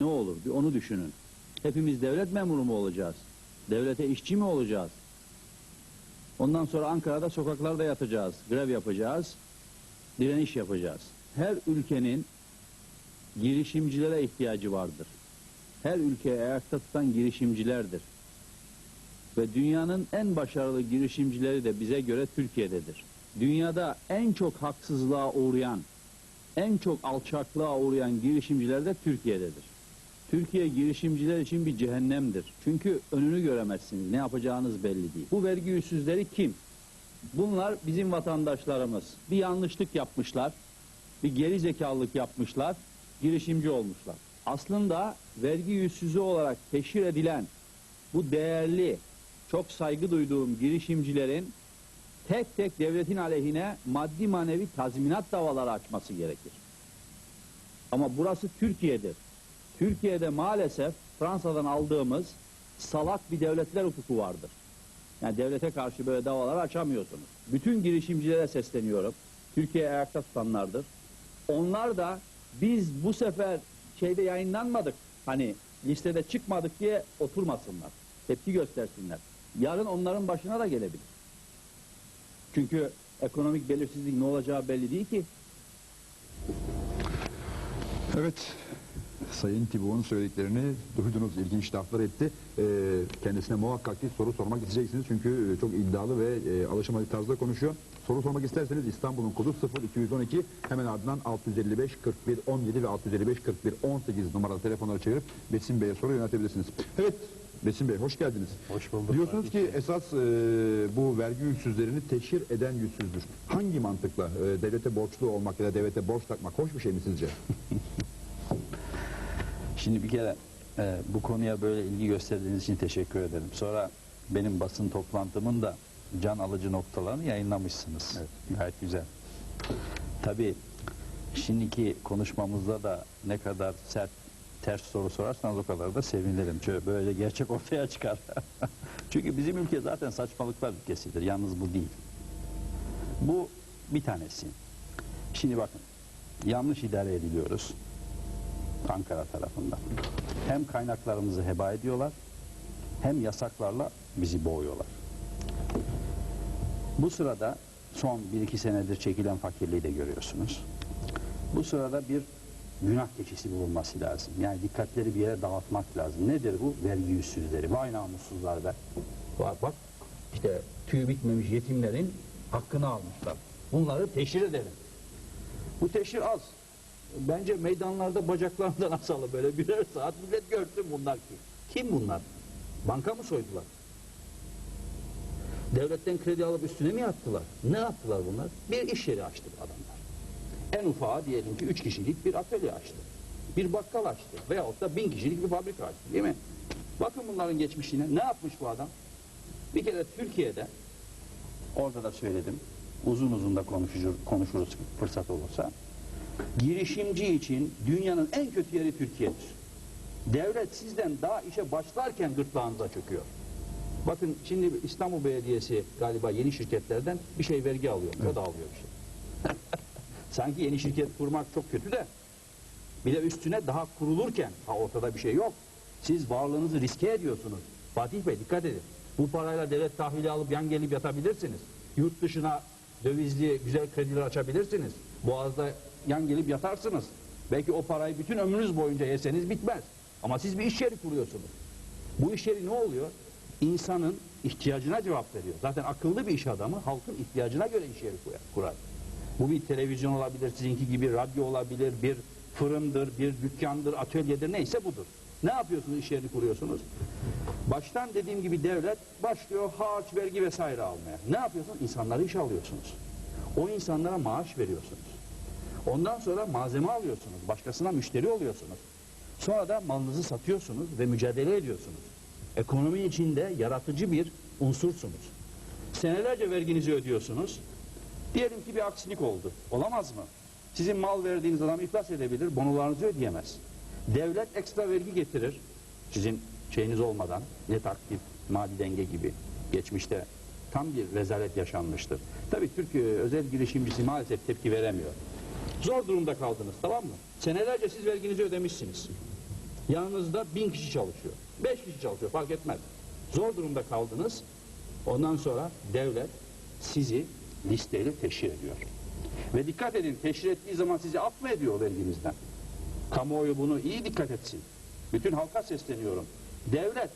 ne olur bir onu düşünün. Hepimiz devlet memuru mu olacağız? Devlete işçi mi olacağız? Ondan sonra Ankara'da sokaklarda yatacağız, grev yapacağız, direniş yapacağız. Her ülkenin girişimcilere ihtiyacı vardır. Her ülkeyi ayakta tutan girişimcilerdir. Ve dünyanın en başarılı girişimcileri de bize göre Türkiye'dedir. Dünyada en çok haksızlığa uğrayan, en çok alçaklığa uğrayan girişimciler de Türkiye'dedir. Türkiye girişimciler için bir cehennemdir. Çünkü önünü göremezsiniz. Ne yapacağınız belli değil. Bu vergi yüzsüzleri kim? Bunlar bizim vatandaşlarımız. Bir yanlışlık yapmışlar. Bir geri zekalılık yapmışlar. Girişimci olmuşlar. Aslında vergi yüzsüzü olarak teşhir edilen bu değerli, çok saygı duyduğum girişimcilerin tek tek devletin aleyhine maddi manevi tazminat davaları açması gerekir. Ama burası Türkiye'dir. Türkiye'de maalesef Fransa'dan aldığımız salak bir devletler hukuku vardır. Yani devlete karşı böyle davalar açamıyorsunuz. Bütün girişimcilere sesleniyorum. Türkiye'yi ayakta tutanlardır. Onlar da biz bu sefer şeyde yayınlanmadık. Hani listede çıkmadık diye oturmasınlar. Tepki göstersinler. Yarın onların başına da gelebilir. Çünkü ekonomik belirsizlik ne olacağı belli değil ki. Evet. Sayın Tibu'nun söylediklerini duydunuz, ilginç laflar etti. Ee, kendisine muhakkak ki soru sormak isteyeceksiniz çünkü çok iddialı ve e, alışamadık tarzda konuşuyor. Soru sormak isterseniz İstanbul'un kodu 0212 hemen ardından 655 41 17 ve 655 41 18 numaralı telefonları çevirip Besim Bey'e soru yöneltebilirsiniz. Evet Besim Bey hoş geldiniz. Hoş bulduk. Diyorsunuz ki esas e, bu vergi yüzsüzlerini teşhir eden yüzsüzdür. Hangi mantıkla e, devlete borçlu olmak ya da devlete borç takmak hoş bir şey mi sizce? Şimdi bir kere e, bu konuya böyle ilgi gösterdiğiniz için teşekkür ederim. Sonra benim basın toplantımın da can alıcı noktalarını yayınlamışsınız. Evet. Gayet güzel. Tabii şimdiki konuşmamızda da ne kadar sert ters soru sorarsanız o kadar da sevinirim. Şöyle böyle gerçek ortaya çıkar. Çünkü bizim ülke zaten saçmalıklar ülkesidir. Yalnız bu değil. Bu bir tanesi. Şimdi bakın yanlış idare ediliyoruz. Ankara tarafından. Hem kaynaklarımızı heba ediyorlar hem yasaklarla bizi boğuyorlar. Bu sırada son 1-2 senedir çekilen fakirliği de görüyorsunuz. Bu sırada bir günah keçisi bulunması lazım. Yani dikkatleri bir yere dağıtmak lazım. Nedir bu? Vergi yüzsüzleri. Vay namussuzlar be. Bak bak işte tüy bitmemiş yetimlerin hakkını almışlar. Bunları teşhir edelim. Bu teşhir az. Bence meydanlarda bacaklarından asalım böyle birer saat millet görsün bunlar ki. Kim bunlar? Banka mı soydular? Devletten kredi alıp üstüne mi yattılar? Ne yaptılar bunlar? Bir iş yeri açtı adamlar. En ufağı diyelim ki üç kişilik bir atölye açtı. Bir bakkal açtı. Veyahut da bin kişilik bir fabrika açtı. Değil mi? Bakın bunların geçmişine. Ne yapmış bu adam? Bir kere Türkiye'de orada da söyledim. Uzun uzun da konuşuruz, konuşuruz fırsat olursa. Girişimci için dünyanın en kötü yeri Türkiye'dir. Devlet sizden daha işe başlarken gırtlağınıza çöküyor. Bakın şimdi İstanbul Belediyesi galiba yeni şirketlerden bir şey vergi alıyor. O da alıyor şey. Sanki yeni şirket kurmak çok kötü de bir de üstüne daha kurulurken ha ortada bir şey yok. Siz varlığınızı riske ediyorsunuz. Fatih Bey dikkat edin. Bu parayla devlet tahvili alıp yan gelip yatabilirsiniz. Yurt dışına dövizli güzel krediler açabilirsiniz. Boğaz'da yan gelip yatarsınız. Belki o parayı bütün ömrünüz boyunca yeseniz bitmez. Ama siz bir iş yeri kuruyorsunuz. Bu iş yeri ne oluyor? İnsanın ihtiyacına cevap veriyor. Zaten akıllı bir iş adamı halkın ihtiyacına göre iş yeri kurar. Bu bir televizyon olabilir, sizinki gibi radyo olabilir, bir fırındır, bir dükkandır, atölyedir neyse budur. Ne yapıyorsunuz iş yerini kuruyorsunuz? Baştan dediğim gibi devlet başlıyor harç, vergi vesaire almaya. Ne yapıyorsunuz? İnsanları işe alıyorsunuz. O insanlara maaş veriyorsunuz. Ondan sonra malzeme alıyorsunuz. Başkasına müşteri oluyorsunuz. Sonra da malınızı satıyorsunuz ve mücadele ediyorsunuz. Ekonomi içinde yaratıcı bir unsursunuz. Senelerce verginizi ödüyorsunuz. Diyelim ki bir aksilik oldu. Olamaz mı? Sizin mal verdiğiniz adam iflas edebilir, bonolarınızı ödeyemez. Devlet ekstra vergi getirir. Sizin şeyiniz olmadan, ne takdir, mali denge gibi. Geçmişte tam bir rezalet yaşanmıştır. Tabii Türkiye özel girişimcisi maalesef tepki veremiyor. Zor durumda kaldınız tamam mı? Senelerce siz verginizi ödemişsiniz. Yanınızda bin kişi çalışıyor. Beş kişi çalışıyor fark etmez. Zor durumda kaldınız. Ondan sonra devlet sizi listeyle teşhir ediyor. Ve dikkat edin teşhir ettiği zaman sizi af mı ediyor verginizden? Kamuoyu bunu iyi dikkat etsin. Bütün halka sesleniyorum. Devlet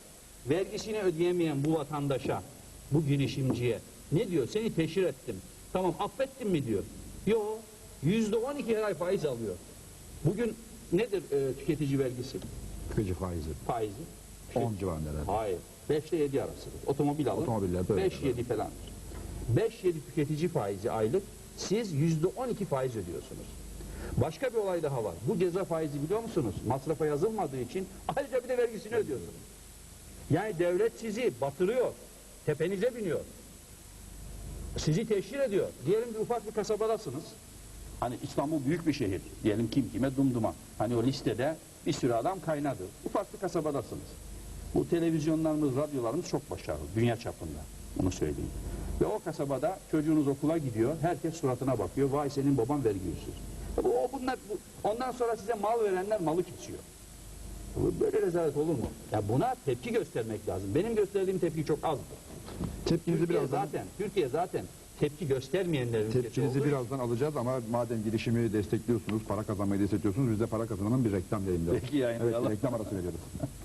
vergisini ödeyemeyen bu vatandaşa, bu girişimciye ne diyor? Seni teşhir ettim. Tamam affettim mi diyor. Yok. Yüzde on iki her ay faiz alıyor. Bugün nedir e, tüketici vergisi? Tüketici faizi. Faizi? 10 civarında herhalde. Hayır. 5 ile 7 arasıdır. Otomobil alın. Otomobiller böyle 5-7 falandır. 5-7 tüketici faizi aylık siz yüzde 12 faiz ödüyorsunuz. Başka bir olay daha var. Bu ceza faizi biliyor musunuz? Masrafa yazılmadığı için ayrıca bir de vergisini ödüyorsunuz. Yani devlet sizi batırıyor. Tepenize biniyor. Sizi teşhir ediyor. Diyelim ki ufak bir kasabadasınız. Hani İstanbul büyük bir şehir. Diyelim kim kime dumduma. Hani o listede bir sürü adam kaynadı. Ufak bir kasabadasınız. Bu televizyonlarımız, radyolarımız çok başarılı. Dünya çapında. Bunu söyleyeyim. Ve o kasabada çocuğunuz okula gidiyor. Herkes suratına bakıyor. Vay senin baban vergi usulü. Bu, o bunlar, bu, ondan sonra size mal verenler malı kesiyor. Böyle rezalet olur mu? Ya buna tepki göstermek lazım. Benim gösterdiğim tepki çok azdır. Tepkinizi birazdan zaten, Türkiye zaten tepki göstermeyenlerin ülkesi Tepkinizi olduğu birazdan alacağız ama madem girişimi destekliyorsunuz, para kazanmayı destekliyorsunuz, biz de para kazananın bir reklam yayınlayalım. Peki, yayınlayalım. Evet, reklam arası veriyoruz.